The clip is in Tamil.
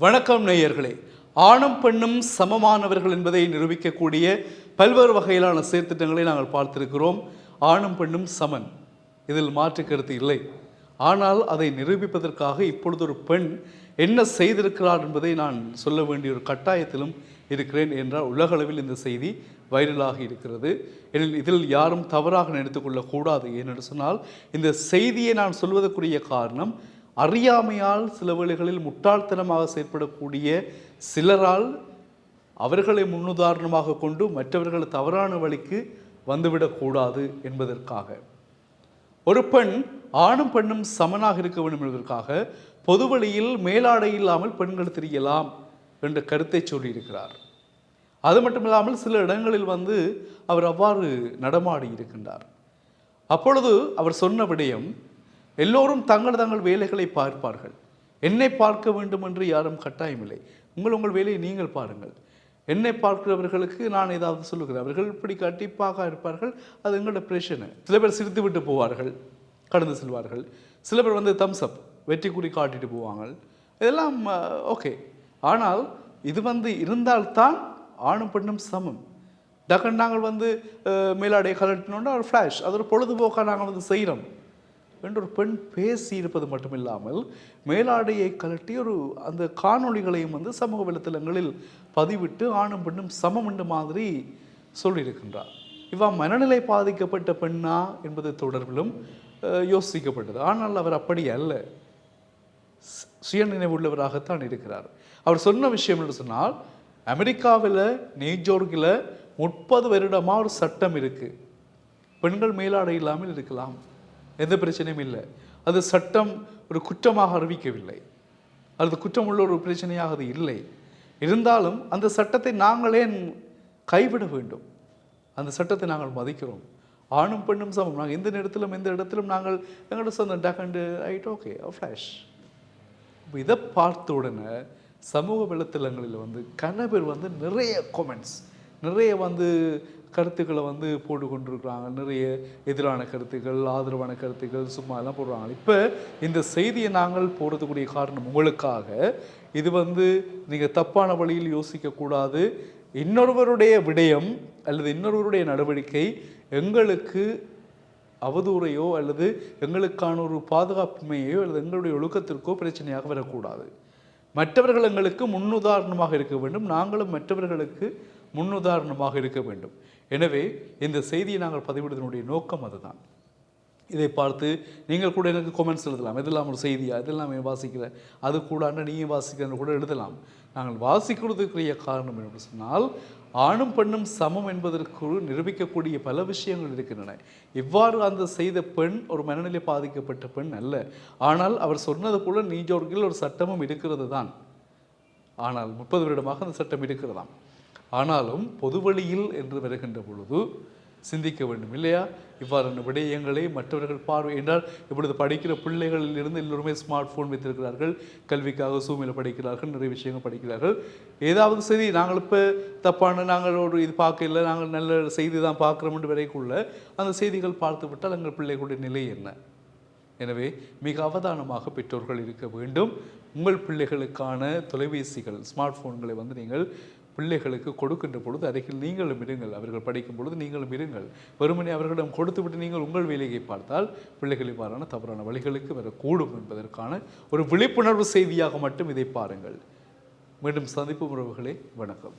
வணக்கம் நேயர்களே. ஆணும் பெண்ணும் சமமானவர்கள் என்பதை நிரூபிக்கக்கூடிய பல்வேறு வகையிலான சீர்திட்டங்களை நாங்கள் பார்த்திருக்கிறோம். ஆணும் பெண்ணும் சமன். இதில் மாற்று கருத்து இல்லை. ஆனால் அதை நிரூபிப்பதற்காக இப்பொழுது ஒரு பெண் என்ன செய்திருக்கிறார் என்பதை நான் சொல்ல வேண்டிய ஒரு கட்டாயத்திலும் இருக்கிறேன் என்றால் உலகளவில் இந்த செய்தி வைரலாகி இருக்கிறது. எனில் இதில் யாரும் தவறாக நினைத்து கொள்ளக்கூடாது ஏனென்று சொன்னால் இந்த செய்தியை நான் சொல்வதற்குரிய காரணம் அறியாமையால் சில வேளைகளில் முட்டாள்தனமாக செயற்படக்கூடிய சிலரால் அவர்களை முன்னுதாரணமாக கொண்டு மற்றவர்கள் தவறான வழிக்கு வந்துவிடக்கூடாது என்பதற்காக. ஒரு பெண் ஆணும் பெண்ணும் சமனாக இருக்க வேண்டும் என்பதற்காக பொதுவழியில் மேலாடை இல்லாமல் பெண்கள் தெரியலாம் என்ற கருத்தை சொல்லியிருக்கிறார். அது மட்டுமில்லாமல் சில இடங்களில் வந்து அவர் அவ்வாறு நடமாடி இருக்கின்றார். அப்பொழுது அவர் சொன்ன விடயம் எல்லோரும் தங்கள் தங்கள் வேலைகளை பார்ப்பார்கள். என்னை பார்க்க வேண்டும் என்று யாரும் கட்டாயமில்லை. உங்கள் உங்கள் வேலையை நீங்கள் பாருங்கள். என்னை பார்க்கிறவர்களுக்கு நான் ஏதாவது சொல்லுகிறேன். அவர்கள் இப்படி கண்டிப்பாக இருப்பார்கள். அது எங்களோட பிரச்சனை. சில பேர் சிரித்து விட்டு போவார்கள். கடந்து செல்வார்கள். சில பேர் வந்து தம்ஸ் அப் வெற்றி குறி காட்டிட்டு போவாங்க. இதெல்லாம் ஓகே ஆனால் இது வந்து இருந்தால்தான் ஆணும் பெண்ணும் சமம். டக்குன்னு நாங்கள் வந்து மேலாடையை கலட்டினோன்னா ஒரு ஃப்ளாஷ் அது ஒரு பொழுதுபோக்காக நாங்கள் வந்து செய்கிறோம். என்று ஒரு பெண் பேசி இருப்பது மட்டுமில்லாமல் மேலாடையை கலட்டி ஒரு அந்த காணொளிகளையும் வந்து சமூக வலைத்தளங்களில் பதிவிட்டு ஆணும் பெண்ணும் சமம் என்று மாதிரி சொல்லியிருக்கின்றார். இவ்வா மனநிலை பாதிக்கப்பட்ட பெண்ணா என்பது தொடர்பிலும் யோசிக்கப்பட்டது. ஆனால் அவர் அப்படி அல்ல. சுய நினைவுள்ளவராகத்தான் இருக்கிறார். அவர் சொன்ன விஷயம் என்று சொன்னால் அமெரிக்காவில் நியூஜோர்க்கில் முப்பது வருடமாக ஒரு சட்டம் இருக்குது பெண்கள் மேலாடை இல்லாமல் இருக்கலாம். எந்த பிரச்சனையும் இல்லை. அது சட்டம் ஒரு குற்றமாக அறிவிக்கவில்லை. அல்லது குற்றம் உள்ள ஒரு பிரச்சனையாக அது இல்லை. இருந்தாலும் அந்த சட்டத்தை நாங்களே கைவிட வேண்டும். அந்த சட்டத்தை நாங்கள் மதிக்கிறோம். ஆணும் பெண்ணும் சமம். நாங்கள் எந்த நேரத்திலும் எந்த இடத்திலும் நாங்கள் எங்களோட சொந்த டக்கண்டு ஐட் ஓகே ஃப்ளாஷ். இப்போ இதை பார்த்த உடனே சமூக வலைத்தளங்களில் வந்து கணவர் வந்து நிறைய கமெண்ட்ஸ் நிறைய வந்து கருத்துக்களை வந்து போட்டு கொண்டிருக்கிறாங்க நிறைய எதிரான கருத்துக்கள் ஆதரவான கருத்துக்கள் சும்மா எல்லாம் போடுறாங்க. இப்போ இந்த செய்தியை நாங்கள் போடுறதுக்குரிய காரணம் உங்களுக்காக. இது வந்து நீங்கள் தப்பான வழியில் யோசிக்கக்கூடாது. இன்னொருவருடைய விடயம் அல்லது இன்னொருவருடைய நடவடிக்கை எங்களுக்கு அவதூறையோ அல்லது எங்களுக்கான ஒரு பாதுகாப்பின்மையோ அல்லது எங்களுடைய ஒழுக்கத்திற்கோ பிரச்சனையாக வரக்கூடாது. மற்றவர்கள் எங்களுக்கு முன்னுதாரணமாக இருக்க வேண்டும். நாங்களும் மற்றவர்களுக்கு முன்னுதாரணமாக இருக்க வேண்டும். எனவே இந்த செய்தியை நாங்கள் பதிவிடுவதனுடைய நோக்கம் அதுதான். இதை பார்த்து நீங்கள் கூட எனக்கு கொமெண்ட்ஸ் எழுதலாம். இதெல்லாம் ஒரு செய்தியா? இதெல்லாம் நான் வாசிக்கிறேன் அது கூட நீயும் வாசிக்கிறேன்னு கூட எழுதலாம். நாங்கள் வாசிக்கிறதுக்குரிய காரணம் என்று சொன்னால் ஆணும் பெண்ணும் சமம் என்பதற்கு நிரூபிக்கக்கூடிய பல விஷயங்கள் இருக்கின்றன. இவ்வாறு அந்த செய்த பெண் ஒரு மனநிலை பாதிக்கப்பட்ட பெண் அல்ல. ஆனால் அவர் சொன்னது போல நீஜோர்கில் ஒரு சட்டமும் இருக்கிறது தான். ஆனால் முப்பது வருடமாக அந்த சட்டம் இருக்கிறதாம். ஆனாலும் பொதுவழியில் என்று வருகின்ற பொழுது சிந்திக்க வேண்டும் இல்லையா? இவ்வாறான விடயங்களை மற்றவர்கள் பார்வை என்றால் இப்பொழுது படிக்கிற பிள்ளைகளில் இருந்து எல்லோருமே ஸ்மார்ட் ஃபோன் வைத்திருக்கிறார்கள் கல்விக்காக சூமியில் படிக்கிறார்கள் நிறைய விஷயங்கள் படிக்கிறார்கள். ஏதாவது சரி நாங்கள் இப்போ தப்பான நாங்கள் ஒரு இது பார்க்கல நாங்கள் நல்ல செய்தி தான் பார்க்குறோம்னு வரைக்குள்ள அந்த செய்திகள் பார்த்து விட்டால் எங்கள் பிள்ளைகளுடைய நிலை என்ன? எனவே மிக அவதானமாக பெற்றோர்கள் இருக்க வேண்டும். உங்கள் பிள்ளைகளுக்கான தொலைபேசிகள் ஸ்மார்ட் ஃபோன்களை வந்து நீங்கள் பிள்ளைகளுக்கு கொடுக்கின்ற பொழுது அருகில் நீங்களும் இருங்கள். அவர்கள் படிக்கும் பொழுது நீங்களும் இருங்கள். வெறுமனே அவர்களிடம் கொடுத்துவிட்டு நீங்கள் உங்கள் வேலையை பார்த்தால் பிள்ளைகள் இவ்வாறான தவறான வழிகளுக்கு வரக்கூடும் என்பதற்கான ஒரு விழிப்புணர்வு செய்தியாக மட்டும் இதை பாருங்கள். மீண்டும் சந்திப்பு உறவுகளே. வணக்கம்.